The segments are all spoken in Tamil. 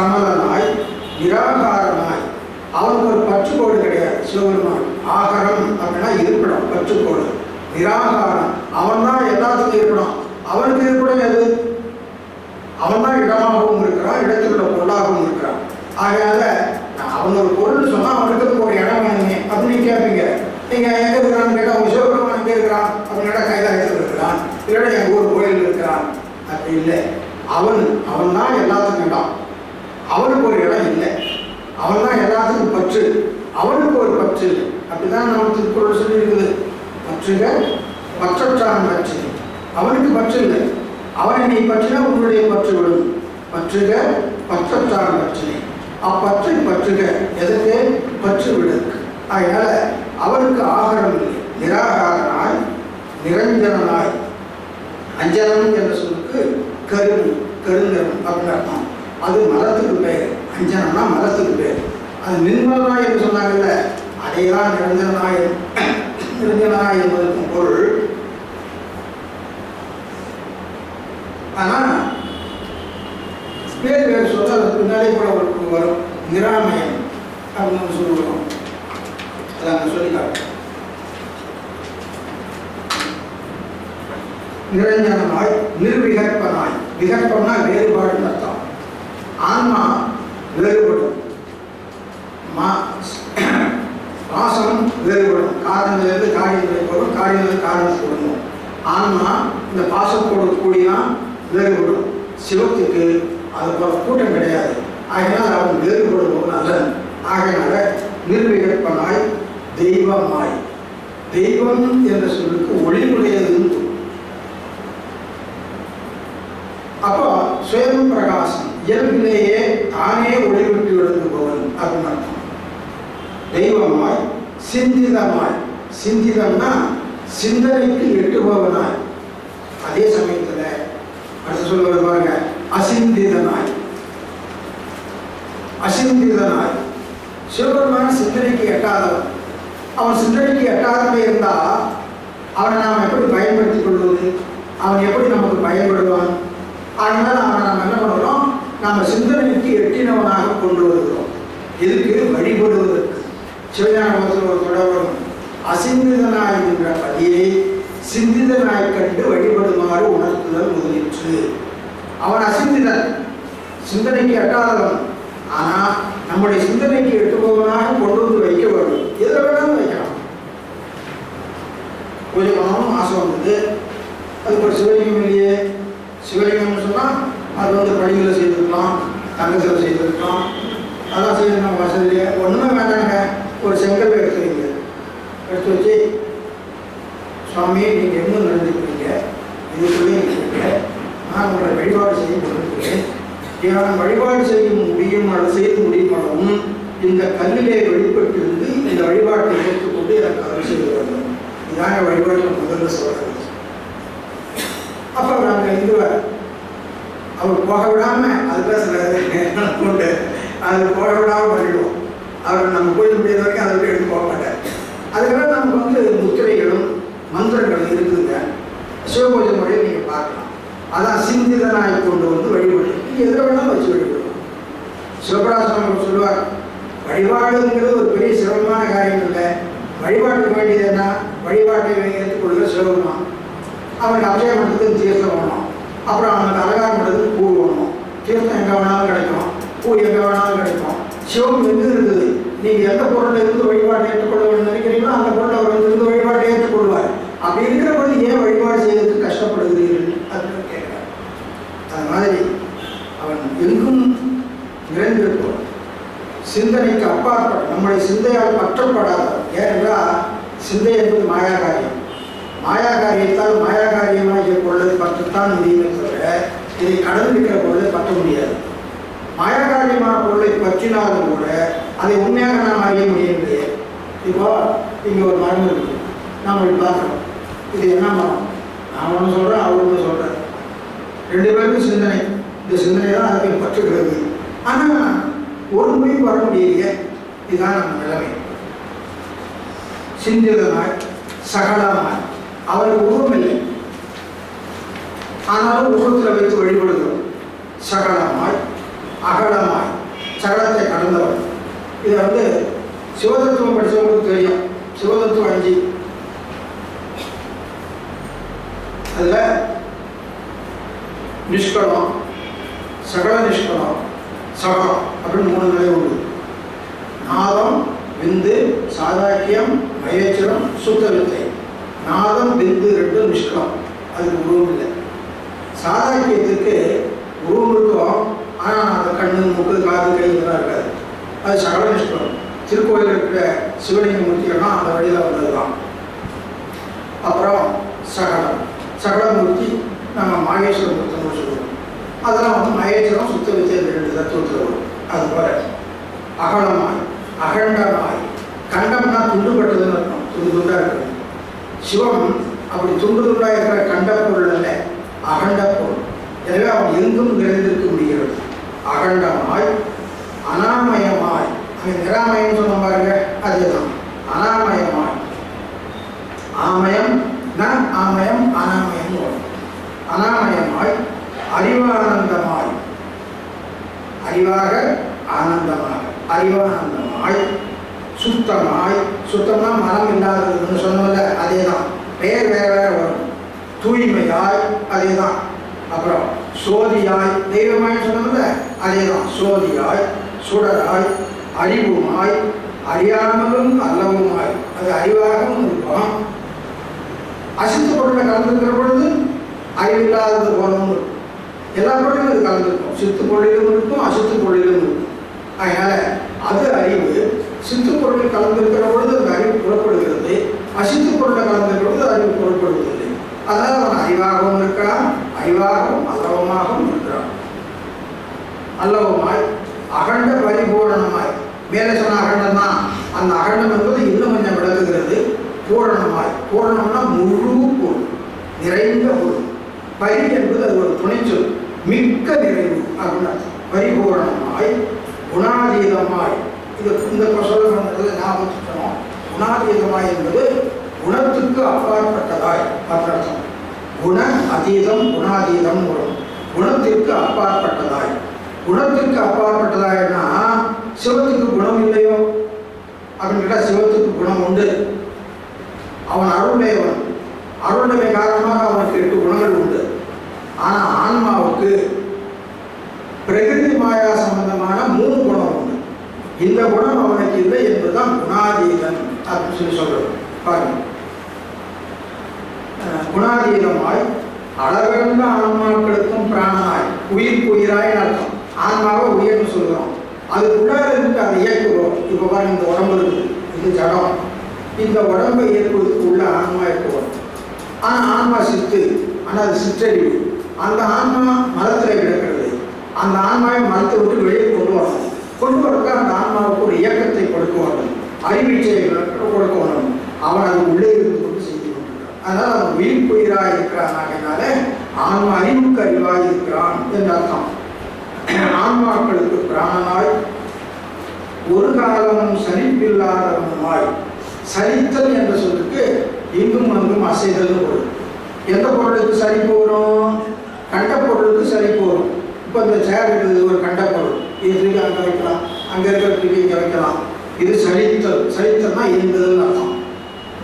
சமலனாய் நிராகாரனாய் அவனுக்கு ஒரு பற்றுக்கோடு கிடையாது. சிவபெருமான் ஆகரம் அப்படின்னா இருப்பிடம் பற்றுக்கோடு. நிராகாரம் அவன் தான் எல்லாத்துக்கும் இருக்கணும் அவனுக்கு இருப்பிடம் எது? அவன் தான் இடமாகவும் இருக்கிறான் இடத்துக்குள்ள பொருளாகவும் இருக்கிறான். ஆகையால அவன் ஒரு பொருள் சொன்னால் அவனுக்கு ஒரு இடம் வேணுமே அப்படின்னு கேட்பீங்க நீங்க எங்க இருக்கிறான்னு கேட்டால் உங்க சிவபெருமான் எங்கே இருக்கிறான்? அப்படின்னு கேட்டா கைலாயத்தில் இருக்கிறான்? இல்லைன்னா எங்க ஊர் கோயில் இருக்கிறான்? அப்படி இல்லை. அவன் அவன் தான் எல்லாத்துக்கும் இடம். அவனுக்கு ஒரு இடம் இல்லை. அவன் தான் எல்லாத்துக்கும் பற்று. அவனுக்கு ஒரு பற்று இல்லை. அப்படிதான் நம்ம திருக்குறள் சொல்லியிருக்குது. பற்றுக பற்றற்றான் பற்று. அவனுக்கு பற்று இல்லை. அவனை நீ பற்றினா உன்னுடைய பற்று விடும். பற்றுக பற்றற்றான் பற்று. அப்பற்றை பற்றுக. எதற்கு? பற்று விடுக்கு அதனால அவனுக்கு ஆகாரம் இல்லை. நிராகாரனாய் நிரஞ்சனாய் அஞ்சனம் என்ற சொல்லுக்கு கருண் கருங்கரம் அப்படின்னு அர்த்தம். அது மரத்துக்கு பேர். அஞ்சனம்னா மரத்துக்கு பேர். அது நிர்மலனாய் என்று சொன்னாங்கல்ல. அதைதான் நிரஞ்சனாய் நிரஞ்சனாய் என்பதற்கும் பொருள். ஆனால் பேர் வேறு சொல்ல பின்னாலே கூட அவருக்கு வரும். நிராமயம் அப்படின்னு சொல்லுவோம். அதை அங்கே சொல்லிக்காட்டு. நிரஞ்சனமாய் நிர்விகற்பனாய். விகற்பம்னா வேறுபாடு ஆன்மா வேறுபடும். மா வேறுபடும். காரணத்திலிருந்து காரியம் வேறுபடும். காரியங்கள் காரணம் விடணும் ஆன்மா இந்த பாசத்தோடு கூடினா வேறுபடும். சிவத்துக்கு அது போல கூட்டம் கிடையாது. ஆகினால் அவன் வேறுபடுவோம் நல்லன் ஆகையினால நிர்விகற்பனாய் தெய்வமாய். தெய்வம் என்ற சொல்லுக்கு ஒளிவுடையது அப்போ சுயம் பிரகாசம். இயல்பிலேயே தானே ஒளிவிட்டு விளங்குபவன் அப்படின்னு அர்த்தம். தெய்வமாய் சிந்திதமாய். சிந்திதம்னா சிந்தனைக்கு எட்டுபவனாய். அதே சமயத்தில் அடுத்து சொல்ல பாருங்க அசிந்திதனாய். அசிந்திதனாய். சிவபெருமான் சிந்தனைக்கு எட்டாதவன். அவன் சிந்தனைக்கு எட்டாதவன் இருந்தா அவனை நாம் எப்படி பயன்படுத்திக் கொள்வது? அவன் எப்படி நமக்கு பயன்படுவான்? அதனால அவனை நாம் என்ன பண்ணுறோம்? நாம் சிந்தனைக்கு எட்டினவனாக கொண்டு வருகிறோம். இதுக்கு வழிபடுவதற்கு. சிவஞானத்தில் ஒரு தொடரும் அசிந்திதனாய் என்ற பதியை சிந்திதனாய் கண்டு வழிபடுமாறு உணர்த்துதல் முதலிற்று. அவன் அசிந்திதன். சிந்தனைக்கு எட்டாதவன். ஆனா நம்முடைய சிந்தனைக்கு எட்டுபவனாக கொண்டு வந்து வைக்க வேண்டும். எதில் வேணாலும் வைக்கலாம். கொஞ்சம் பண்ணணும் ஆசை வந்தது. அதுக்கு ஒரு சிவலிங்கம் இல்லையே சிவலிங்கம்னு சொன்னால் அது வந்து படிகளை செய்திருக்கலாம் தங்கத்தில் செய்திருக்கலாம் அதான் செய்யணும் வசதியிலே ஒன்றுமே வேண்டாங்க ஒரு செங்கல் எடுத்து வைங்க எடுத்து வச்சு சுவாமி நீங்கள் எங்கே நடந்துக்கிறீங்க இதுக்குள்ளே இருக்கீங்க நான் உங்களை வழிபாடு செய்ய கொடுக்கிறேன் நான் வழிபாடு செய்ய முடியும் அல்லது செய்து முடியுமானவும் இந்த கல்லிலே வெளிப்பட்டிருந்து இந்த வழிபாட்டை ஏற்றுக்கொண்டு எனக்கு அருள் செய்ய வேண்டும் இதாங்க வழிபாட்டில் முதல்ல சொல்கிறது அப்போ நாங்கள் இது அவர் போக விடாம அது பேசுறது கொண்டு அது போக விடாம பண்ணிடுவோம் அவர் நம்ம கோயில் முடியாத வரைக்கும் அதை விட்டு எடுத்து போக மாட்டார் அதுக்கப்புறம் நமக்கு வந்து முத்திரைகளும் மந்திரங்களும் இருக்குதுங்க சிவபூஜை முறையை நீங்கள் பார்க்கலாம் அதான் சிந்திதனாய் கொண்டு வந்து வழிபடு நீங்கள் வேணாலும் வச்சு வழிபடுவோம் சிவபிராசனம் சொல்லுவார் வழிபாடுங்கிறது ஒரு பெரிய சிரமமான காரியம் இல்லை. வழிபாட்டுக்கு வேண்டியது என்ன? வழிபாட்டை ஏற்றுக்கொள்கிற சிவபெருமான் அவனுக்கு அபிஷேகம் பண்ணுறதுக்கு தீர்த்தம் வேணும்? அப்புறம் அவனுக்கு அலங்காரம் பண்ணுறதுக்கு பூ வேணும்? தீர்த்தம் எங்கே வேணாலும் கிடைக்கும். பூ எங்கே வேணாலும் கிடைக்கும். சிவம் எங்கே இருக்குது? நீங்கள் எந்த பொருளை இருந்து வழிபாட்டை ஏற்றுக்கொள்ள வேணும்னு நினைக்கிறீங்களோ அந்த பொருளை அவர் இருந்து வழிபாட்டை ஏற்றுக்கொள்வார். அப்படி இருக்கிற பொழுது ஏன் வழிபாடு செய்யறதுக்கு கஷ்டப்படுகிறீர்கள்? அது மாதிரி அவன் எங்கும் நிறைந்திருப்பவன் சிந்தனைக்கு அப்பாற்பட்ட நம்முடைய சிந்தையால் பற்றப்படாதவன் ஏனென்றால் சிந்தை என்பது மாயாகாரியம். மாயாகாரியத்தால் மாயாகாரியமாக பொருளை பற்றத்தான் முடியுமே தவிர இதை கடந்திருக்கிற பொருளை பற்ற முடியாது. மாயாகாரியமான பொருளை பற்றினாலும் கூட அதை உண்மையாக நாம் அறிய முடியவில்லையே. இப்போ இங்கே ஒரு மரம் இருக்கு. நாம் இப்படி பார்க்குறோம் இது என்ன மரம் நான் ஒன்று சொல்கிறேன் அவர் ஒன்று சொல்கிறேன் ரெண்டு பேருமே சிந்தனை. இந்த சிந்தனை தான் அதுக்கு பற்றுகிறது. ஆனால் ஒரு முடிவு வர முடியலையே. இதுதான் நம்ம நிலைமை. சிந்திதனாய் சகலமாய். அவருக்கு உருவம் இல்லை. ஆனாலும் உருவத்தில் வைத்து வழிபடுகிறோம். சகலமாய் அகலமாய். சகலத்தை கடந்தவர். இதை வந்து சிவதத்துவம் படிச்சவங்களுக்கு தெரியும். சிவதத்துவம் அஞ்சு. அதில் நிஷ்கலம் சகல நிஷ்கலம் சகம் அப்படின்னு மூணு நிலை உண்டு. நாதம் விந்து சாதாக்கியம் மயச்சரம் சுத்த வித்தை. நாதம் விந்து ரெண்டும் நிஷ்கலம். அதுக்கு உருவம் இல்லை. சாதாக்கியத்துக்கு உருவம் இருக்கும். ஆனால் அந்த கண்ணு முக்கு காது கை இதெல்லாம் இருக்காது. அது சகல நிஷ்கலம். திருக்கோயில் இருக்கிற சிவலிங்க மூர்த்திகள்லாம் அந்த வழியில் வந்தது தான் அப்புறம் சகலம். சகலமூர்த்தி நம்ம மாகேஸ்வர மூர்த்தம்னு சொல்லுவோம். அதெல்லாம் வந்து மகேஸ்வரம் சுத்த வித்தை ரெண்டு தத்துவத்தில் வரும். அது போல அகலமாய் அகண்டமாய். கண்டம்னா துண்டுபட்டதுன்னு இருக்கும் துண்டு துண்டாக இருக்கும். சிவம் அப்படி துண்டு துண்டாக இருக்கிற கண்ட பொருள் அல்ல அகண்ட பொருள் எனவே அவன் எங்கும் நிறைந்திருக்க முடிகிறது. அகண்டமாய் அனாமயமாய். அவன் நிராமயம் சொன்ன பாருங்க அதுதான். அனாமயமாய். ஆமயம் ந ஆமயம் அனாமயமாய் அறிவானந்தமாய். அறிவாக ஆனந்தமாக அறிவானந்தமாய் சுத்தமாய். சுத்தமா மனம் இல்லாததுன்னு சொன்னதில்ல அதே தான் பெயர் வேற வேற வரும். தூய்மையாய் அதே தான் அப்புறம் சோதியாய் தெய்வமாய் சொன்னதில்ல அதே தான் சோதியாய் சுடராய் அறிவுமாய் அறியாமலும் அல்லவுமாய். அது அறிவாகவும் இருக்கும். அசித்த பொருளை கலந்துக்கிற பொழுது அறிவில்லாத போலவும் இருக்கும் எல்லா பொருளும் கலந்துருக்கும். சித்து பொருளிலும் இருக்கும் அசித்து பொருளிலும் இருக்கும். அதனால அது அறிவு. சித்து பொருளில் கலந்திருக்கிற பொழுது அந்த அறிவு புறப்படுகிறது. அசித்து பொருளை கலந்திருக்கிற பொழுது அறிவு புறப்படுவதில்லை. அதனால் அவன் அறிவாகவும் இருக்கிறான் அறிவாகவும் அல்லவமாகவும் இருக்கிறான். அல்லவமாய் அகண்ட பரிபூரணமாய். மேலே சொன்ன அகண்டம் தான் அந்த அகண்டம் என்பது இன்னும் கொஞ்சம் விளக்குகிறது. பூரணமாய். பூரணம்னா முழு பொருள் நிறைந்த பொருள். பரி என்பது அது ஒரு துணைச்சொல். மிக்க நிறைவு. அப்படின்னா பரிபூரணமாய் குணாதீதமாய். இது இந்த சொல்ல சொன்னதில் ஞாபகம் வச்சுக்கணும். குணாதீதமாய் என்பது குணத்துக்கு அப்பாற்பட்டதாய். அப்படின்னு அர்த்தம் குண அதீதம் குணாதீதம் வரும். குணத்திற்கு அப்பாற்பட்டதாய். குணத்திற்கு அப்பாற்பட்டதாய்னா சிவத்துக்கு குணம் இல்லையோ? அப்படின்னு கேட்டால் சிவத்துக்கு குணம் உண்டு. அவன் அருளுடையவன் அருள்மை காரணமாக அவனுக்கு எட்டு குணங்கள் உண்டு. ஆனால் ஆன்மாவுக்கு பிரகிருதி மாயா சம்பந்தமான மூணு குணம் உண்டு. இந்த குணம் அவனுக்கு இல்லை என்பதுதான் குணாதீதன் அப்படின்னு சொல்லி சொல்றது பாருங்க. குணாதீதமாய் அளவிறந்த ஆன்மாக்களுக்கும் பிராணனாய் உயிர் உயிராய் அர்த்தம். ஆன்மாவை உயிர்னு சொல்கிறோம் அதுக்குள்ளார இருந்து அதை இயக்குறோம். இப்போ பாருங்க இந்த உடம்பு இருக்குது. இது ஜடம். இந்த உடம்பை இயக்குவதற்கு உள்ள ஆன்மா இருக்குவோம் ஆனால் ஆன்மா சித்து. ஆனால் அது சிற்றறிவு. அந்த ஆன்மா மலத்தில் கிடக்கிறது. அந்த ஆன்மாவை மலத்தை விட்டு வெளியே கொண்டு வரணும். கொண்டு வரக்க அந்த ஆன்மாவுக்கு ஒரு இயக்கத்தை கொடுக்க வேண்டும். அறிவிச்சை கொடுக்க வேண்டும். அவன் அது உள்ளே இருந்து கொண்டு செய்து கொண்டிருக்கிறான். அதனால் அவன் உயிர்ப்புயிராக இருக்கிறான் ஆகையினால ஆன்மா அறிவுக்கு அறிவாக இருக்கிறான் என்று அர்த்தம். ஆன்மாக்களுக்கு பிராணனாய் ஒரு காலமும் சலிப்பில்லாதவனுமாய் சலித்தல் என்ற சொல்லுக்கு இங்கும் அங்கும் அசைதல் பொருள். எந்த பொருளுக்கு சலிப்பு வரும்? கண்ட பொருளுக்கு சலிப்பு இப்போ இந்த சேர் இருக்குது ஒரு கண்ட பொருள் இது தூக்கி அங்கே வைக்கலாம். அங்கே இருக்கிற தூக்கி இங்கே வைக்கலாம். இது சரித்தல். சரித்தல்னா இருந்ததுன்னு அர்த்தம்.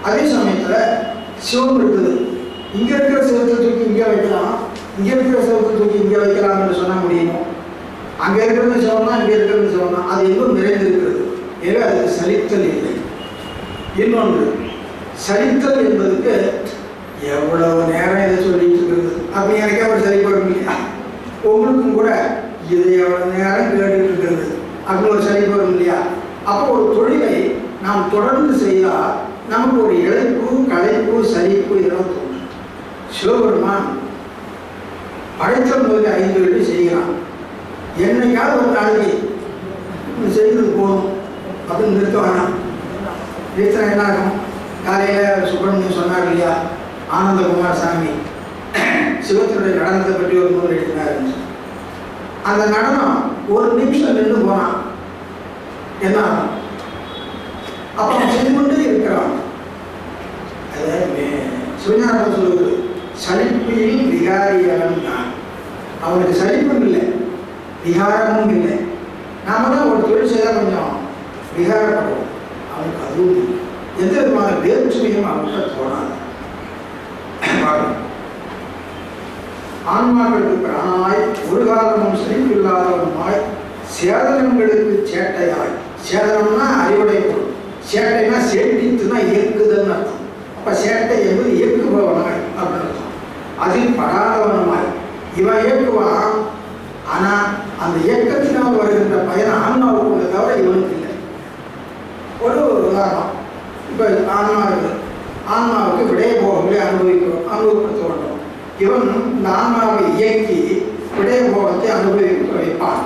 அதே சமயத்தில் சிவம் இருக்குது. இங்கே இருக்கிற சிவத்தை தூக்கி இங்கே வைக்கலாம். இங்கே இருக்கிற சிவத்தை தூக்கி இங்கே வைக்கலாம் என்று சொன்ன முடியுமோ? அங்கே இருக்கிறது சிவம்னா இங்கே இருக்கிறது சிவம் தான் அது எங்கும் நிறைந்திருக்கிறது. எனவே அது சரித்தல் இல்லை. இன்னொன்று சரித்தல் என்பதுக்கு எவ்வளவு நேரம் இதை சொல்லிட்டு அப்படி எனக்கே ஒரு சரிப்படும் இல்லையா? உங்களுக்கும் கூட இது எவ்வளோ நேரம் கேட்டுட்டு இருக்கிறது அப்படின்னு ஒரு சலிப்படும் இல்லையா? அப்போ ஒரு தொழிலை நாம் தொடர்ந்து செய்தால் நமக்கு ஒரு இழைப்பு களைப்பு சரிப்பு இதெல்லாம் தோணும். சிவபெருமான் படைத்த முதல் ஐந்து வெள்ளி செய்கிறான். என்னைக்காவது ஒரு நாளைக்கு செய்து போகணும் அப்படின்னு நிறுத்த வேணாம். நிறுத்தினா என்ன ஆகும்? காலையில் சுப்பிரமணியம் சொன்னார் இல்லையா? ஆனந்தகுமார் சாமி சிவத்தினுடைய நடனத்தை பற்றி ஒரு நூல் எழுதினார். அந்த நடனம் ஒரு நிமிஷம் நின்று போனான் என்ன அப்போ செய்து கொண்டே இருக்கிறான். சிவஞானம் சொல்லுவது சலிப்பில் விகாரியவன் தான் அவனுக்கு சலிப்பும் இல்லை விகாரமும் இல்லை. நாம தான் ஒரு தொழில் செய்தால் கொஞ்சம் விகாரப்படுவோம் அவனுக்கு அதுவும் இல்லை. எந்த விதமான வேற்றுமையும் அவன்கிட்ட தோணாது. ஆன்மாக்களுக்கு பிராணாய் ஒரு காலமும் செறிவில்லாதவனுமாய் சேதனங்களுக்கு சேட்டையாய். சேதனம்னா அறிவுடை பொருள். சேட்டைனா தான் இயக்குதல்னு அர்த்தம். அப்போ சேட்டை என்பது இயக்குபவனாய் அப்படின்னு அர்த்தம். அதில் படாதவனுமாய். இவன் இயக்குவான். ஆனால் அந்த இயக்கத்தினால் வருகின்ற பயன் ஆன்மாவுக்கு தவிர இவனுக்கு இல்லை. ஒரு உதாரணம். இப்போ ஆன்மா இருக்குது ஆன்மாவுக்கு விடைய போகங்களை அனுபவிக்கிறோம் அனுபவப்படுத்த வேண்டும் இவன் ஆன்மாவை இயக்கி விடயபோகத்தை அனுபவிக்க வைப்பான்.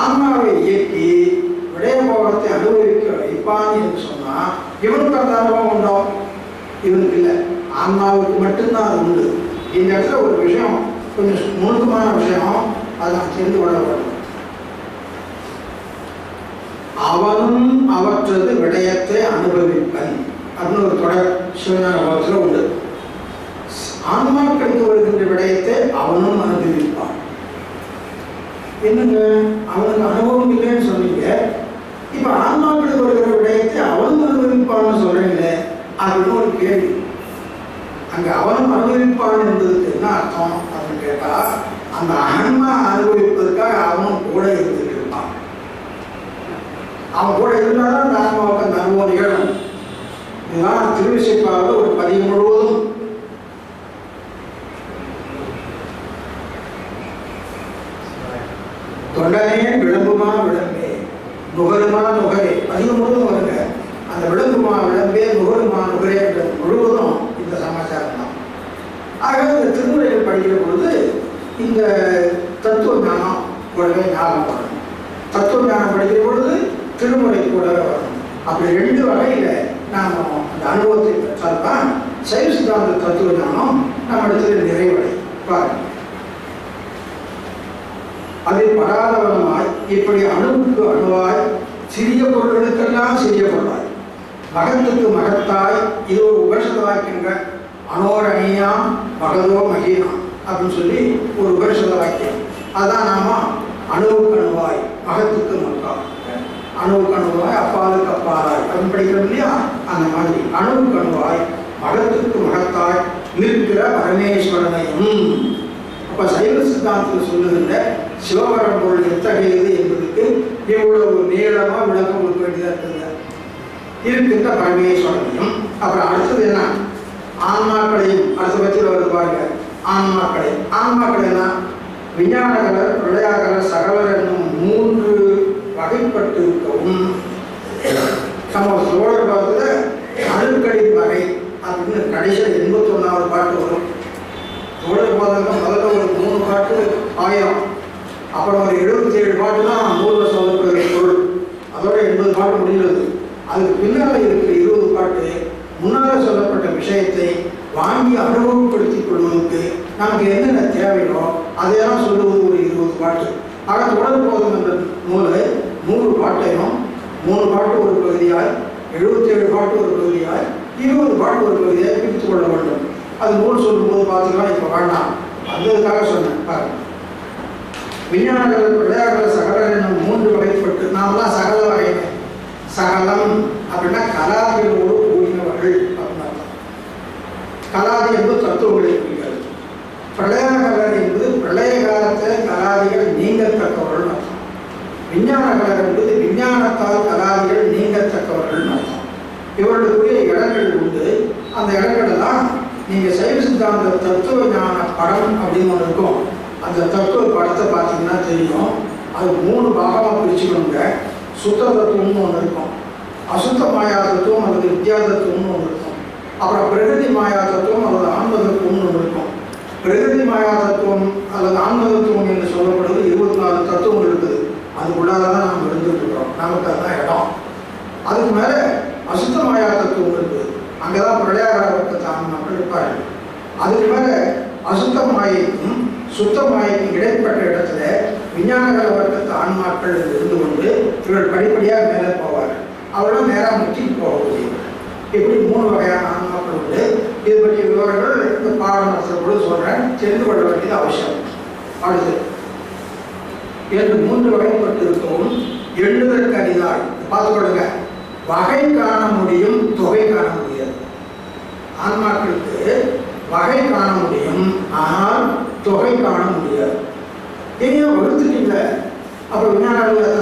ஆன்மாவை இயக்கி விடயபோகத்தை அனுபவிக்க வைப்பான் என்று சொன்னால் இவனுக்கு அந்த அனுபவம் உண்டோ? இவனுக்கு இல்லை. ஆன்மாவுக்கு மட்டும்தான் அது உண்டு. இந்த இடத்துல ஒரு விஷயம் கொஞ்சம் நுணுக்கமான விஷயம் அதை நாம் தெரிந்து கொள்ள வேண்டும். அவனும் அவற்றது விடயத்தை அனுபவிப்பன். அப்படின்னு ஒரு தொடர் சிவனாக பாகத்தில் உண்டு ஆன்மாக்களுக்கு வருகின்ற விடயத்தை அவனும் அனுபவிப்பான் என்னங்க அவனுக்கு அனுபவம் இல்லைன்னு சொன்னீங்க இப்ப ஆன்மாக்களுக்கு வருகிற விடயத்தை அவனும் அனுபவிப்பான்னு சொல்றீங்களே அப்படின்னு ஒரு கேள்வி அங்க அவனும் அனுபவிப்பான் என்பதுக்கு என்ன அர்த்தம் அப்படின்னு கேட்டா அந்த ஆன்மா அனுபவிப்பதற்காக அவனும் கூட இருந்துட்டு இருப்பான் அவன் கூட இருந்தாலும் அந்த ஆன்மாவுக்கு அந்த அனுபவம் நிகழும் இதுதான் திருவிசைப்பாவில் ஒரு பதிவு முழுவதும் தொண்டனே விளம்புமா விளம்பே நுகருமா நுகரே பதிவு முழுவதும் வருங்க அந்த விளம்புமா விளம்பே நுகருமா நுகரே என்ற முழுவதும் இந்த சமாச்சாரம் தான் ஆக இந்த திருமுறைகள் படிக்கிற பொழுது இந்த தத்துவ ஞானம் கூடவே ஞாபகம் வரணும் தத்துவ ஞானம் படிக்கிற பொழுது திருமுறைக்கு கூட வரும் அப்படி ரெண்டு வகையில் நாம் அந்த அனுபவத்தை பெற்றால்தான் சைவ சித்தாந்த தத்துவ ஞானம் நம்ம இடத்துல நிறைவடை பாருங்கள் அதை படாதவனமாய் இப்படி அணுவுக்கு அணுவாய் சிறிய பொருள்களுக்கெல்லாம் சிறிய பொருளாய். மகத்துக்கு மகத்தாய் இது ஒரு உபனிஷத வாக்கியங்க அனோர் அணியாம் மகதோ மகீனாம் அப்படின்னு சொல்லி ஒரு உபனிஷத வாக்கியம். அதான் நாம அணுவுக்கு அணுவாய் அகத்துக்கு மக்கா அணுவுக்கு அணுவாய் அப்பாலுக்கு அப்பாலாய். அப்படின்னு படிக்கிறோம் இல்லையா? அந்த மாதிரி. அணுவுக்கு அணுவாய் மகத்துக்கு மகத்தாய் இருக்கிற பரமேஸ்வரனையும் அப்ப சைவ சித்தாந்தத்தில் சொல்லுகின்ற சிவபரம் பொருள் எத்தகையது என்பதற்கு இவ்வளவு நீளமா விளக்கம் கொடுக்க வேண்டியதாக இருக்குங்க. இருக்கின்ற பரமேஸ்வரனையும். அப்புறம் அடுத்தது என்ன? ஆன்மாக்களையும். அடுத்த பட்சத்தில் வருது பாருங்க. ஆன்மாக்களை. ஆன்மாக்கள் என்ன? விஞ்ஞானகலர் பிரளயாகலர் சகலர் என்னும் மூன்று வகைப்பட்டு இருக்கவும் நம்ம சோழர் பாகத்தில் அணுக்களின் வகை அப்படின்னு கடைசியில் எண்பத்தி ஒன்றாவது பாட்டு வரும். சோழர் பாதகம் முதல்ல ஒரு மூணு பாட்டு ஆயிரம். அப்புறம் ஒரு எழுபத்தி ஏழு பாட்டு தான் மூல சொல்லப்படுகிற பொருள். அதோட எண்பது பாட்டு முடிகிறது. அதுக்கு பின்னால் இருக்கிற இருபது பாட்டு. முன்னால் சொல்லப்பட்ட விஷயத்தை வாங்கி அனுபவப்படுத்திக் கொள்வதற்கு நமக்கு என்னென்ன தேவையோ அதையெல்லாம் சொல்லுவது ஒரு இருபது பாட்டு. ஆக தொடர் போதும் என்ற நூலை நூறு பாட்டையும் மூணு பாட்டு ஒரு பகுதியாய் எழுபத்தி ஏழு பாட்டு ஒரு பகுதியாய் இருபது பாட்டு ஒரு பகுதியாய் பிரித்துக் கொள்ள வேண்டும். அது நூல் சொல்லும்போது பார்த்துக்கலாம் இப்போ வேண்டாம். வந்ததுக்காக சொன்னேன் பாருங்க. விஞ்ஞானங்கள் விளையாடுகள் சகலர் என்னும் மூன்று வகைப்பட்டு நாமெல்லாம் சகல வகை சகலம் அப்படின்னா கலாதிகளோடு கூடினவர்கள் அப்படின்னு அர்த்தம் கலாதி என்பது தத்துவங்களை குறிக்கிறது. பிரளயகலர் என்பது பிரளய காலத்தில் கலாதிகள் நீங்கத்தக்கவர்கள் அர்த்தம் விஞ்ஞானகலர் என்பது விஞ்ஞானத்தால் கலாதிகள் நீங்கத்தக்கவர்கள் அர்த்தம் இவர்களுக்குரிய இடங்கள் உண்டு. அந்த இடங்கள்லாம் நீங்கள் சைவ சித்தாந்த தத்துவ ஞான படம் அப்படின்னு ஒன்று இருக்கும். அந்த தத்துவ படத்தை பார்த்தீங்கன்னா தெரியும். அது மூணு பாகமாக பிரிச்சுக்கணுங்க. சுத்த தத்துவம்னு ஒன்று இருக்கும். அசுத்த மாயா தத்துவம் அல்லது வித்யா தத்துவம்னு ஒன்று இருக்கும். அப்புறம் பிரகிருதி மாயா தத்துவம் அல்லது ஆன்ம தத்துவம்னு இருக்கும். பிரகிருதி மாயா தத்துவம் அல்லது ஆன்மதத்துவம் என்று சொல்லப்படுவது இருபத்தி நாலு தத்துவம் இருக்குது. அதுக்குள்ளார தான் நாம் இருந்துட்டு இருக்கிறோம் நமக்கு அதுதான் இடம். அதுக்கு மேலே அசுத்த மாயா தத்துவம் இருக்குது. அங்கதான் தான் ஆன்மாக்கள் இருப்பார்கள் அதுக்கு மேலே அசுத்த மாயைக்கும் சுத்த மாயைக்கும் இடைப்பட்ட இடத்துல விஞ்ஞான வர்க்கத்து ஆன்மாக்கள் இருந்து கொண்டு இவர்கள் படிப்படியாக மேலே போவார்கள் அவர்களும் நேராக முற்றிக்கு போகக்கூடியவர்கள் இப்படி மூணு வகையான ஆன்மாக்கள் உண்டு இது பற்றிய விவரங்கள் சொல்றேன் தெரிந்து கொள்ள வேண்டியது அவசியம். அடுத்து என்று மூன்று வகைப்பட்டிருக்கவும் எண்ணுதற்கு அரிதாய் பார்த்துக்கொள்ளுங்க வகை காண முடியும் தொகை காண முடியாது. ஆன்மாக்களுக்கு வகை காண முடியும் ஆனால் தொகை காண முடியாது. ஏன் வகுத்துட்டீங்க அப்புறம் விஞ்ஞான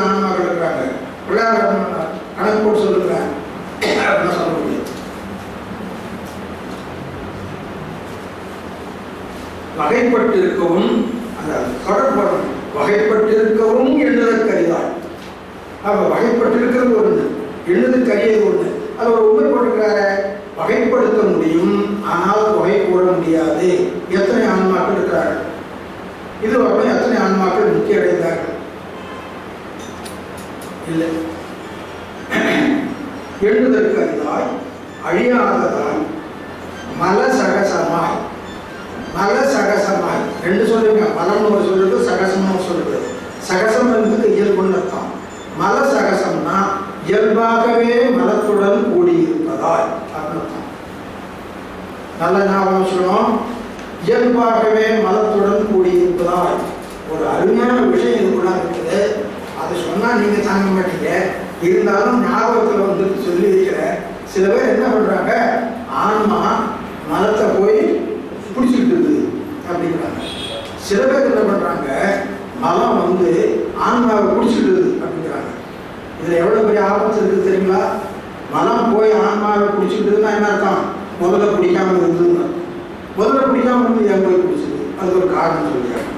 ஆன்மாக்கள் இருக்கிறாங்க. பிள்ளையார் கணக்கு போட்டு சொல்லுங்க அப்படின்னு சொல்ல முடியும் வகைப்பட்டு இருக்கவும் அந்த தொடர்படும் வகைப்பட்டு இருக்கவும் எண்ணுதற்கு அரிதாய் அப்ப வகைப்பட்டு இருக்கிறது ஒன்று எண்ணுதற்கு அரியது ஒன்று அது ஒரு உண்மை போட்டிருக்கிறார வகைப்படுத்த முடியும் ஆனால் வகை கூற முடியாது. எத்தனை ஆன்மாக்கள் இருக்கிறார்கள்? இது வரைக்கும் எத்தனை ஆன்மாக்கள் முக்கிய அடைந்தார்கள்? இல்லை. எழுதற்கு அறிந்தாய் அழியாததாய் மல மலச மல சகசமாய் ரெண்டு சொல்லுங்க மலம்னு ஒரு சொல்லுது சகசம்னு ஒரு சொல்லுது சகசம் என்பது இயல்புன்னு அர்த்தம் மல சகசம்னா இயல்பாகவே மலத்துடன் கூடியிருப்பதாய் அப்படின்னு நல்ல ஞாபகம் சொல்லணும். இயல்பாகவே மதத்துடன் கூடியிருப்பதாய் ஒரு அருமையான விஷயம் இதுக்குள்ள இருக்குது. அதை சொன்னா நீங்க தாங்க மாட்டீங்க. இருந்தாலும் ஞாபகத்துல வந்து சொல்லி இருக்கிற சில பேர் என்ன பண்றாங்க? ஆன்மா மலத்தை போய் பிடிச்சிக்கிட்டு அப்படிங்கிறாங்க. சில பேர் என்ன பண்றாங்க? மலம் வந்து ஆன்மாவை பிடிச்சிக்கிட்டு அப்படிங்கிறாங்க. இதுல எவ்வளவு பெரிய ஆபத்து இருக்கு தெரியுங்களா? மலம் போய் ஆன்மாவை பிடிச்சிக்கிட்டுன்னா என்ன அர்த்தம்? முதல்ல பிடிக்காம இருந்ததுன்னு முதல்ல பிடிக்காம இருந்து ஏன் போய் பிடிச்சது அது ஒரு காரணம் சொல்லியாங்க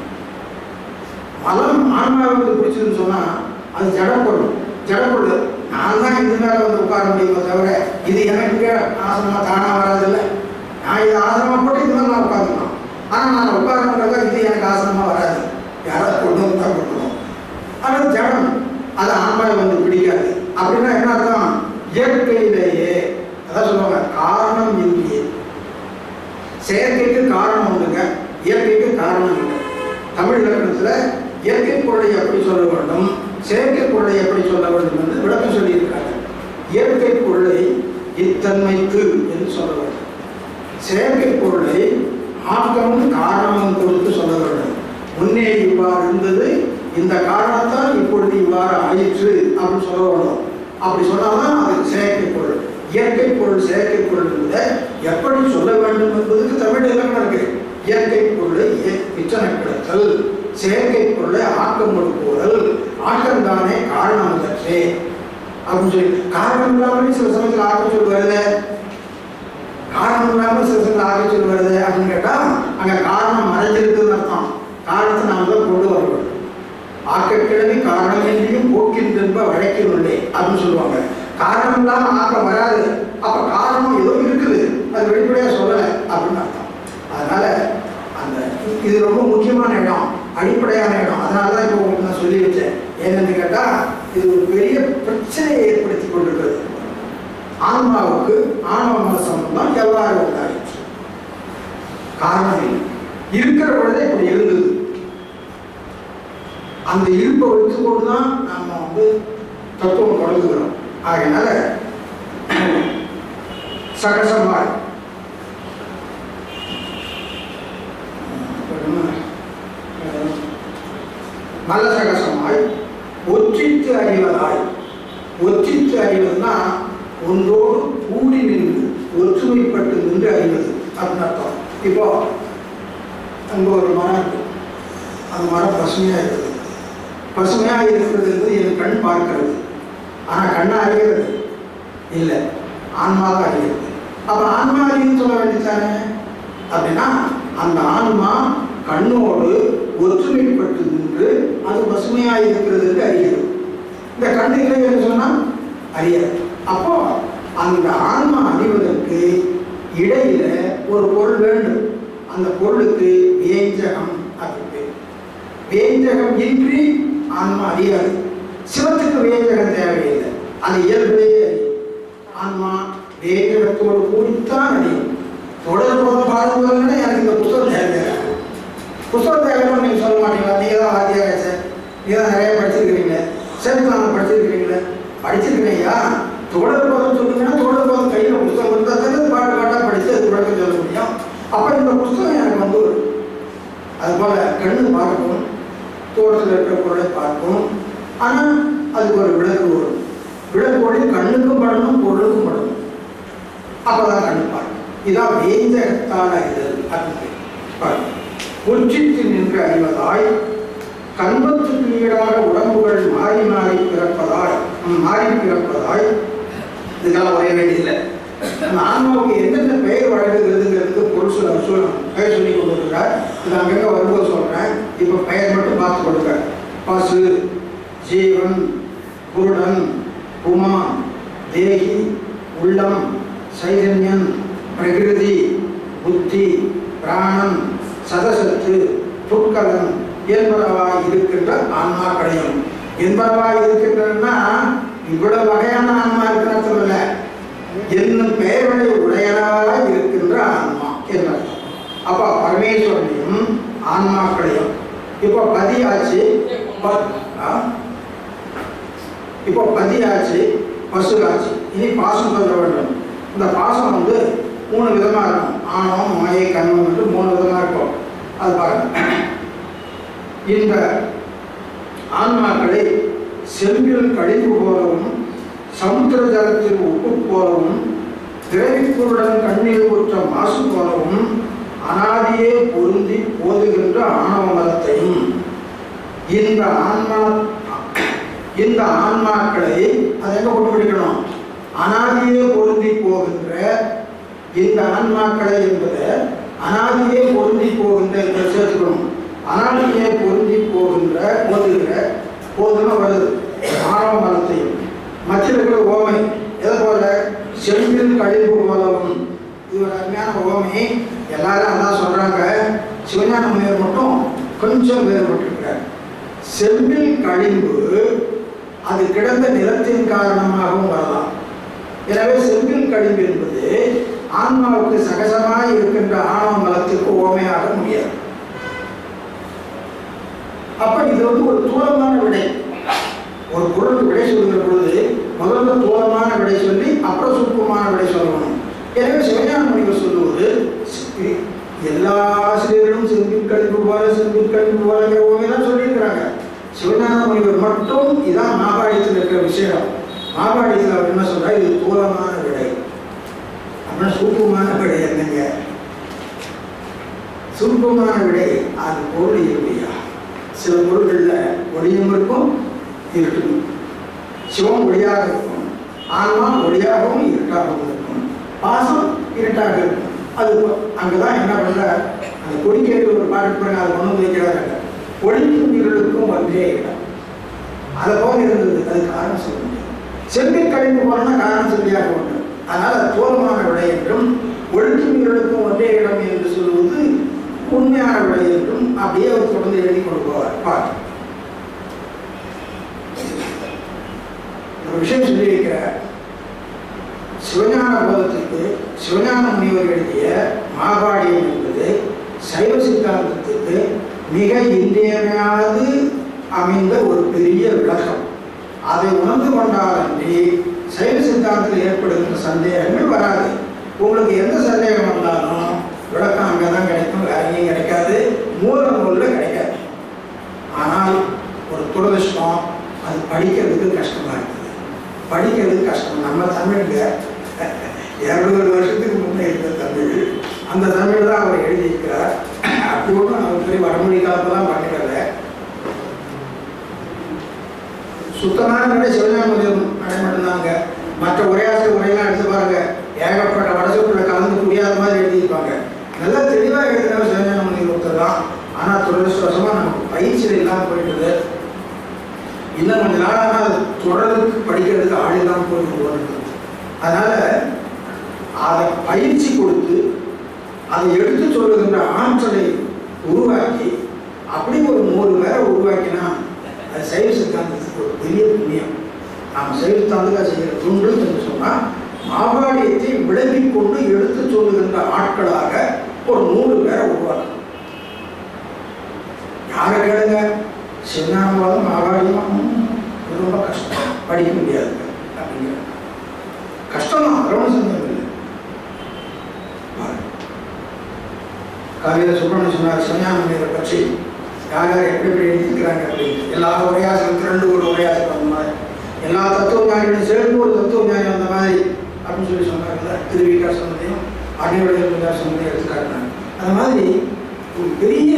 மலம் ஆன்மாவை வந்து பிடிச்சதுன்னு சொன்னால் அது ஜடப்பொருள் ஜடப்பொருள் நான் தான் இது மேலே வந்து உட்கார முடியுமே தவிர இது எனக்கு ஆசிரமா தானாக வராதில்ல. நான் இது ஆசிரமா போட்டு இது மேல நான் உட்காந்துக்கலாம் ஆனால் நான் உட்காரன்றத இது எனக்கு ஆசனமா வராது. யாராவது கொண்டு வந்து கொண்டுவோம் கொடுக்கணும் ஆனால் ஜடம். அது ஆன்மாவை வந்து பிடிக்காது. அப்படின்னா என்ன அர்த்தம்? இயற்கையிலேயே அதான் சொல்லுவாங்க காரணம் இல்லையே செயற்கைக்கு காரணம் உண்டுங்க இயற்கைக்கு காரணம் இல்லை தமிழ் இலக்கணத்துல இயற்கை பொருளை எப்படி செயற்கை பொருளை எப்படி சொல்ல வேண்டும் என்று விளக்கம் சொல்லியிருக்காங்க இயற்கை பொருளை இத்தன்மைக்கு என்று சொல்ல வேண்டும். செயற்கை பொருளை ஆக்கமும் காரணமும் கொடுத்து சொல்ல வேண்டும். முன்னே இவ்வாறு இருந்தது இந்த காரணத்தால் இப்பொழுது இவ்வாறு ஆயிற்று அப்படின்னு சொல்ல வேண்டும். அப்படி சொன்னால்தான் அது செயற்கை பொருள் இயற்கை பொருள் செயற்கை பொருள் என்பதை எப்படி சொல்ல வேண்டும் என்பதுக்கு தமிழ் இலக்கணம் இருக்கு. இயற்கை பொருளை இச்சனை செயற்கை பொருளை ஆக்கம் கொடுப்போதல் ஆக்கம் தானே காரணம் அதற்றே அப்படின்னு சொல்லி காரணம் இல்லாமல் சில சமயத்தில் ஆக்கம் சொல் வருது. காரணம் இல்லாமல் சில சமயத்தில் ஆக்கம் சொல் வருது அப்படின்னு கேட்டா அங்க காரணம் மறைஞ்சிருக்குன்னு அர்த்தம். காரணத்தை நாம் தான் கொண்டு வரணும். ஆக்கக்கிழமை காரணமின்றியும் போக்கின்றென்ப வழக்கினுள்ளே அப்படின்னு சொல்லுவாங்க. காரணம் இல்லாமல் ஆக்கம் வராது. அப்ப காரணம் ஏதோ இருக்குது. அது வெளிப்படையா சொல்லலை அப்படின்னு அர்த்தம். அதனால அந்த இது ரொம்ப முக்கியமான இடம். அடிப்படையான இடம். அதனால தான் இப்போ உங்களுக்கு நான் சொல்லி வச்சேன். என்னன்னு கேட்டால் இது ஒரு பெரிய பிரச்சனையை ஏற்படுத்தி கொண்டிருக்கிறது. ஆன்மாவுக்கு ஆணவ மன சம்பந்தம் எவ்வாறு உண்டாயிற்று? காரணம் இல்லை இருக்கிற பொழுதே இப்படி இருந்தது அந்த இருப்பை வைத்துக்கொண்டு தான் நம்ம வந்து தத்துவம் தொடங்குகிறோம். ஆகையினால சகசமாக நல்ல சகசமாய் ஒற்றித்து அறிவதாய். ஒற்றித்து அறிவதுனா ஒன்றோடு கூடி நின்று ஒற்றுமைப்பட்டு நின்று அறிவது. அப்படின்னு அர்த்தம். இப்போ அங்கே ஒரு மரம் இருக்கு. அந்த மரம் பசுமையாக இருக்குது. பசுமையாக இருக்கிறது என்பது என் கண் பார்க்கிறது. ஆனால் கண்ணை அறிகிறது. இல்லை ஆன்மாவை அறிகிறது. அப்போ ஆன்மா அறியுன்னு சொல்ல வேண்டியதானே அப்படின்னா அந்த ஆன்மா கண்ணோடு ஒற்றுமைப்பட்டு நின்று அது பசுமையாக இருக்கிறது என்று அறிகிறது. இந்த கண்ணு இல்லை என்று சொன்னால் அறியாது. அப்போ அந்த ஆன்மா அறிவதற்கு இடையில ஒரு பொருள் வேண்டும். அந்த பொருளுக்கு வேஞ்சகம் அப்படின்னு வேஞ்சகம் இன்றி ஆன்மா அறியாது. சிவத்துக்கு வேஞ்சகம் தேவையில்லை. அது இயல்பு அறியும் ஆன்மா வேஞ்சகத்தோடு கூடித்தான் அறியும் தொடர் போது பாடுவதுன்னா எனக்கு இந்த புத்தகம் தேவை புத்தகம் தேவைன்னு நீங்க சொல்ல மாட்டீங்களா நீங்க தான் வாத்தியார் சார் நீங்க தான் நிறைய படிச்சிருக்கிறீங்க சேர்த்து படிச்சிருக்கிறீங்களே படிச்சிருக்கிறேன் ஐயா தொடர் போதும் சொல்லுங்கன்னா தொடர் போதும் கையில் புத்தகம் இருந்தால் தானே பாட்டு பாட்டாக படித்து அது விளக்கம் சொல்ல முடியும் அப்போ இந்த புஸ்தகம் எனக்கு வந்து அது போல கண்ணு பார்க்கும் தோட்டத்தில் இருக்கிற பொருளை பார்க்கும் ஆனால் அதுக்கு ஒரு விளக்கு வரும் விளக்கோடு கண்ணுக்கும் படணும் பொருளுக்கும் படணும். அப்பதான் கண்ணு பார்க்கும். இதான் வேந்தத்தான இது அப்படின்னு உச்சித்து நின்று அறிவதாய் கண்பத்துக்கு ஈடாக உடம்புகள் மாறி மாறி பிறப்பதாய் மாறி பிறப்பதாய். இதுக்கெல்லாம் வரைய வேண்டியதில்லை. நம்ம ஆன்மாவுக்கு எந்தெந்த பெயர் வழங்குகிறதுங்கிறது பொருள் சொல்ல சொல்ல பெயர் சொல்லி கொண்டிருக்கிறார். இது அங்கங்க வரும்போது சொல்றேன். இப்போ பெயர் மட்டும் பார்த்து கொடுக்குறேன். பசு ஜீவன் குருடன் உமா தேகி உள்ளம் சைதன்யம் பிரகிருதி புத்தி பிராணம் சதசத்து புட்கலன் என்பனவாய் இருக்கின்ற ஆன்மாக்களையும். என்பனவாய் இருக்கின்றன்னா இவ்வளவு வகையான ஆன்மா இருக்கிற இல்லை. என்னும் பெயர்களை உடையதாக இருக்கின்ற ஆன்மா என்ன அப்ப பரமேஸ்வரனையும் ஆன்மாக்களையும் இப்போ பதியாச்சு இப்போ பதியாச்சு பசுவாச்சு இனி பாசம் சொல்ல வேண்டும். இந்த பாசம் வந்து மூணு விதமாக இருக்கும். ஆணவம் மாயை கண்மம் என்று மூணு விதமாக இருக்கும். அது பாருங்க. இந்த ஆன்மாக்களை செம்பில் கழிவு போலவும் சமுத்திர ஜலத்தில் உப்பு போலவும் திரைப்பொருடன் கண்ணீர் ஊற்ற மாசு போலவும் அனாதியே பொருந்தி போதுகின்ற ஆணவ மதத்தையும் இந்த ஆன்மா இந்த ஆன்மாக்களை அதை எங்க கொண்டு பிடிக்கணும் அனாதியே பொருந்தி போகின்ற இந்த ஆன்மாக்களை என்பது அனாதியே பொருந்தி போகின்ற சேர்த்துக்கணும். அனாதியே பொருந்தி போகின்ற போதுகிற போதுமா வருது ஆரம்ப மனத்தையும் மற்ற ஓமை. எதை போல? செம்பில் கழிவு போலவும். இது ஒரு அருமையான ஓமை. எல்லாரும் அதான் சொல்றாங்க. சிவஞான முனிவர் மட்டும் கொஞ்சம் வேறுபட்டு செம்பில் கழிவு அது கிடந்த நிலத்தின் காரணமாகவும் வரலாம். எனவே செம்பில் கழிவு என்பது ஆன்மாவுக்கு சகஜமாய் இருக்கின்ற ஆணவ மலத்திற்கு ஓமையாக முடியாது. அப்ப இது வந்து ஒரு தூரமான விடை. ஒரு பொருளுக்கு விடை சொல்கிற பொழுது முதல்ல தூரமான விடை சொல்லி அப்புறம் சுருக்கமான விடை சொல்லணும். எனவே சிவஞான முனிவர் சொல்லுவது எல்லா ஆசிரியர்களும் செம்பில் கழிவு போல செம்பில் கழிவு போலங்கிற ஓமைதான் சொல்லி சிவஞான முனிவர் மட்டும் இதான் மாபாடியத்தில் இருக்கிற விஷயம். மாபாடியத்தில் அவர் என்ன சொல்றாரு? இது தூரமான விடை. அப்படின்னா சூப்பமான விடை என்னங்க? சுருக்கமான விடை அது பொருள் இல்லையா சில பொருள்களில் ஒளியும் இருக்கும் இருட்டும். சிவம் ஒளியாக இருக்கும். ஆன்மா ஒளியாகவும் இருட்டாகவும் இருக்கும். பாசம் இருட்டாக இருக்கும். அது அங்கதான் என்ன பண்ற அந்த கொடிக்கேட்டு ஒரு பாட்டு பாருங்க அது கொண்டு வந்து ஒளிக்கும் இருளுக்கும் ஒன்றே இடம். அதை போல இருந்தது அது காரணம் சொல்ல முடியாது. செம்பில் கழிந்து போனா காரணம் சொல்லியாக ஒன்று அதனால் அது தூரமான விடை என்றும் ஒழுக்கும் இருளுக்கும் ஒன்றே இடம் என்று சொல்வது உண்மையான விடை என்றும் அப்படியே அவர் தொடர்ந்து எழுதி கொடுப்பார் பாட்டு. ஒரு விஷயம் சொல்லி வைக்கிறார் சிவஞான போதத்திற்கு சிவஞான முனிவர் எழுதிய மாபாடியம் என்பது சைவ சித்தாந்தத்துக்கு மிக இன்றியமையாது அமைந்த ஒரு பெரிய விளக்கம். அதை உணர்ந்து கொண்டாலன்றி செயல் சித்தாந்தத்தில் ஏற்படுகின்ற சந்தேகங்கள் வராது. உங்களுக்கு எந்த சந்தேகம் வந்தாலும் விளக்கம் அங்கே தான் கிடைக்கும் வேற எங்கேயும் கிடைக்காது. மூல நூலில் கிடைக்காது. ஆனால் ஒரு துரதிருஷ்டம் அது படிக்கிறதுக்கு கஷ்டமாக இருக்குது. படிக்கிறது கஷ்டம். நம்ம தமிழில் இருநூறு வருஷத்துக்கு முன்னே இருந்த தமிழ் அந்த தமிழ் தான் அவர் எழுதியிருக்கிறார். அப்படி ஒன்றும் பெரிய வடமொழி காலத்தெல்லாம் பண்ணிடல சுத்தமான முறை சிவஞானம் நடை மற்ற உரையாசிரியர் உரையெல்லாம் எடுத்து பாருங்க. ஏகப்பட்ட வடசொற்களை கலந்து முடியாத மாதிரி எழுதியிருப்பாங்க. நல்லா தெளிவாக எழுதினவர் சிவஞான முனிவர் ஒருத்தர் தான். ஆனால் துரதிருஷ்டவசமாக நமக்கு பயிற்சியில் இல்லாமல் போயிட்டது. இன்னும் கொஞ்சம் நாளாக அது தொடர்ந்து படிக்கிறதுக்கு ஆள் இல்லாமல் போயிட்டு போகிறது அதனால அதை பயிற்சி கொடுத்து அதை எடுத்து சொல்லுகின்ற ஆற்றலை உருவாக்கி அப்படி ஒரு நூறு பேரை உருவாக்கினா அது சைவ சித்தாந்தத்துக்கு ஒரு பெரிய புண்ணியம். நாம் சைவ சித்தாந்தத்துக்காக செய்கிற துண்டு என்று சொன்னால் மாபாடியத்தை விளங்கி கொண்டு எடுத்து சொல்லுகின்ற ஆட்களாக ஒரு நூறு பேரை உருவாக்கணும். யாரை கேளுங்க? சின்னாமவாதம் மாபாடியம் ரொம்ப கஷ்டம். படிக்க முடியாது. அப்படிங்கிற கஷ்டம் தான் அதோட கவிதை இல்லை சுப்பிரமணிய சொன்னார் சிவஞான பற்றி யார் யார் எப்படி எப்படி எழுதிக்கிறாங்க அப்படின்னு. எல்லா உரையாசனம் ரெண்டு ஒரு உரையாசிரியர் அந்த மாதிரி. எல்லா தத்துவ ஞானிகளும் சேர்ந்து ஒரு தத்துவ ஞானி அந்த மாதிரி அப்படின்னு சொல்லி சொன்னாங்கல்ல. திருவிக்கா சொன்னதையும் அடிவடையா சொன்னதையும் எடுத்துக்காட்டினாங்க அந்த மாதிரி ஒரு பெரிய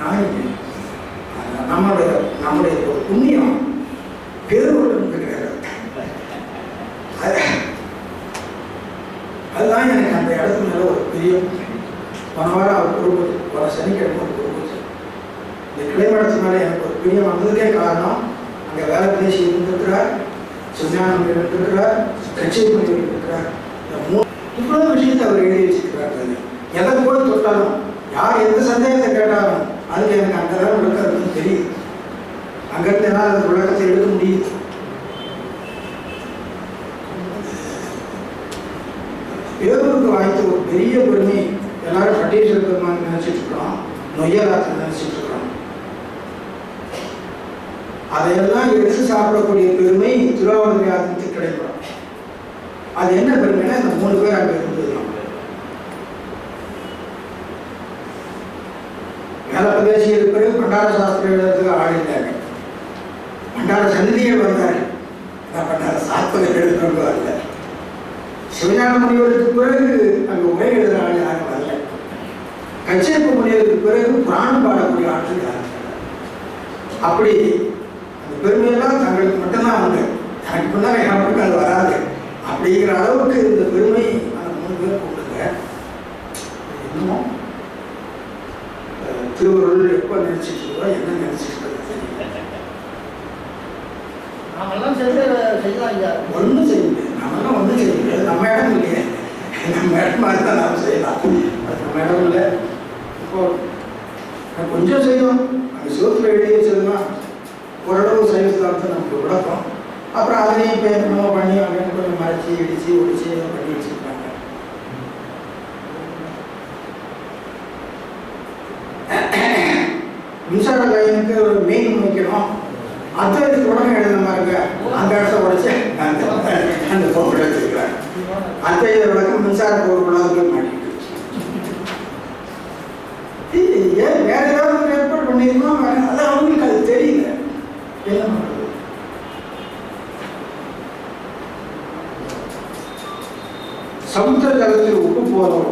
ஞானி நம்மளுடைய நம்முடைய ஒரு புண்ணியம் பெருவட்டம் கிடையாது. அது அதுதான் எனக்கு அந்த இடத்துல ஒரு பெரிய போன வாரம் அவர் குடும்பத்து போன சனிக்கிழமை ஒரு குடும்பத்து இந்த கிளைமடத்து மேலே எனக்கு ஒரு பிரியம் வந்ததுக்கே காரணம் அங்கே வேலை பேசி இருந்திருக்கிறார் சுஞ்ஞானம் இருந்திருக்கிறார் கட்சி இருந்திருக்கிறார். இந்த இவ்வளவு விஷயத்தை அவர் எழுதி வச்சிருக்கிறார் எதை கூட தொட்டாலும் யார் எந்த சந்தேகத்தை கேட்டாலும் அதுக்கு எனக்கு அந்த அளவு விளக்கம் தெரியுது. அங்கிருந்து என்னால் அந்த விளக்கத்தை எழுத முடியுது. பேரூருக்கு வாய்த்த ஒரு பெரிய பெருமை எல்லாரும் பட்டீஸ்வர பெருமான் நினைச்சிட்டு இருக்கிறோம் நொய்யலாத்து நினைச்சிட்டு இருக்கிறோம். அதையெல்லாம் எடுத்து சாப்பிடக்கூடிய பெருமை திருவாவூர் யாத்திரைக்கு கிடைக்கும் அது என்ன பெருமைன்னா இந்த மூணு பேர் அங்கே இருந்துருக்கோம் வேலை பிரதேசி பிறகு பண்டார சாஸ்திரம் எழுதுறதுக்கு ஆள் இல்லைங்க. பண்டார சந்நிதிகள் வந்தாரு. நான் பண்டார சாஸ்திரம் எழுதுறவங்க வரல சிவஞான முனிவருக்கு பிறகு அங்கே உரை எழுதுற ஆள் கச்சேப்பு முனிவருக்கு பிறகு புராணம் பாடக்கூடிய யாரும் வரல. அப்படி அந்த பெருமையெல்லாம் தங்களுக்கு மட்டும்தான் உண்டு. எனக்கு முன்னாடி யாருக்கும் அது வராது. அப்படிங்கிற அளவுக்கு இந்த பெருமை அந்த மூணு பேர் கூப்பிடுங்க. இன்னும் அஹ், திருவருள் எப்போ நினைச்சிட்டு இருக்கோ என்ன நினைச்சிட்டு நாமெல்லாம் சேர்ந்து செய்யலாம் ஒன்றும் செய்ய முடியாது. நம்மளாம் ஒன்றும் செய்ய முடியாது. நம்ம இடம் இல்லையே. நம்ம இடம் மாதிரி தான் நாம் செய்யலாம். அது நம்ம இடம் இல்லை. கொஞ்சம் செய்யும் அந்த சிவத்தில் எழுதி வச்சதுன்னா ஓரளவு சைவ நமக்கு விளக்கம் அப்புறம் அதையும் இப்போ என்னமோ பண்ணி அப்படின்னு கொஞ்சம் மறைச்சி இடிச்சு ஒடிச்சு ஏதோ பண்ணி வச்சுருக்காங்க மின்சார லைனுக்கு ஒரு மெயின் வைக்கணும் அத்தனைக்கு உடனே எழுத மாதிரி அந்த இடத்த உடைச்சு அந்த அந்த பொருள் வச்சிருக்கிறாங்க அத்தைய விளக்கம் மின்சார பொருட்களாக போய் மாட்டிட்டு இது ஏன் வேற ஏதாவது ஒரு ஏற்பாடு பண்ணியிருக்கோம் வேற அது அவங்களுக்கு அது தெரியல என்ன பண்றது சமுத்திர ஜலத்தில் உப்பு போதும்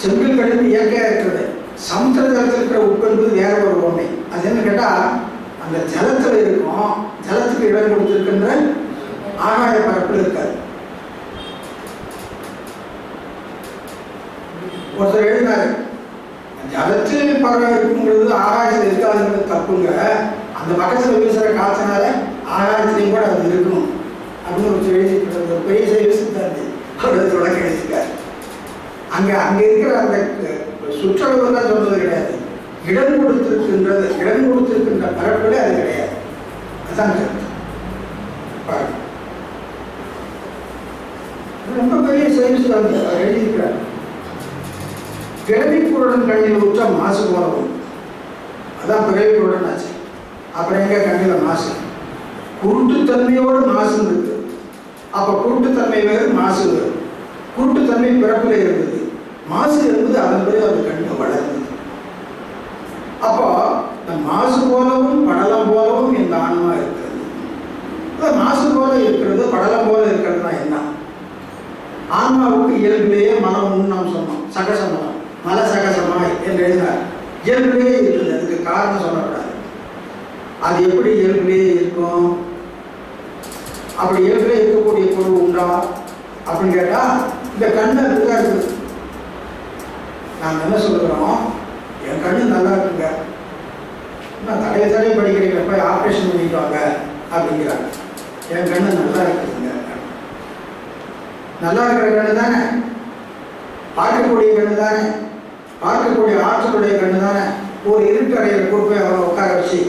செங்கல் கழிவு இயற்கையாக இருக்கிறது சமுத்திர ஜலத்தில் இருக்கிற உப்பு என்பது வேற ஒரு உண்மை. அது என்ன கேட்டா அந்த ஜலத்தில் இருக்கும் ஜலத்துக்கு இடம் கொடுத்திருக்கின்ற ஆகாய பரப்பில் இருக்காது. ஒருத்தர் எழுதினாரு ஜலத்தில் பறவை இருக்குங்கிறது ஆகாயத்தில் இருக்காதுங்கிறது தப்புங்க. அந்த பக்கத்தில் வீசுகிற காற்றுனால ஆகாயத்திலையும் கூட அது இருக்கணும். அப்படின்னு ஒருத்தர் எழுதிட்டு ஒரு பெரிய செய்தி அவர் தொடக்க எழுதியிருக்காரு. அங்க அங்க இருக்கிற அந்த சுற்றளவு தான் சொல்றது கிடையாது. இடம் கொடுத்திருக்கின்றது இடம் கொடுத்திருக்கின்ற பரப்பிலே அது கிடையாது. அதான் கருத்து. ரொம்ப பெரிய சயின்ஸ் வந்து அவர் எழுதியிருக்கிறார். பிறவி பொருடன் கண்ணில் ஊற்ற மாசு போலவும் அதான் பிறவி பொருடன் ஆச்சு. அப்புறம் எங்க கண்ணில் மாசு? குருட்டுத்தன்மையோடு மாசு இருக்கு. அப்போ குருட்டுத்தன்மை வேறு மாசு வேறு. குருட்டுத்தன்மை பிறப்பில் இருந்தது. மாசு என்பது அதன் பிறகு அது கண்ணில் வளர்ந்தது அப்போ இந்த மாசு போலவும் படலம் போலவும் இந்த ஆன்மா இருக்கிறது. இந்த மாசு போல இருக்கிறது படலம் போல இருக்கிறதுனா என்ன? ஆன்மாவுக்கு இயல்பிலேயே மனம்னு நாம் சொன்னோம். சகசமனம் மல சகசமாய் என்று எழுதினார் இயல்பிலேயே இருக்குது. அதுக்கு காரணம் சொல்லக்கூடாது. அது எப்படி இயல்பிலேயே இருக்கும்? அப்படி இயல்பிலே இருக்கக்கூடிய பொருள் உண்டா? அப்படின்னு கேட்டால் இந்த கண்ணை அப்படிதான் இருக்குது. நாங்கள் என்ன சொல்கிறோம் என் கண்ணு நல்லா இருக்குங்க. நான் தடைய தடைய படிக்கிறீங்க போய் ஆப்ரேஷன் பண்ணிக்குவாங்க அப்படிங்கிறாங்க. என் கண்ணு நல்லா இருக்குதுங்க. நல்லா இருக்கிற கண்ணு தானே? பார்க்கக்கூடிய கண்ணு தானே? பார்க்கக்கூடிய ஆற்றலுடைய கண்ணு தானே? ஒரு இருட்டு அறையில் போய் அவரை உட்கார வச்சு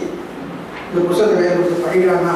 இந்த புத்தகத்தை கொடுத்து படிக்கிறான்னா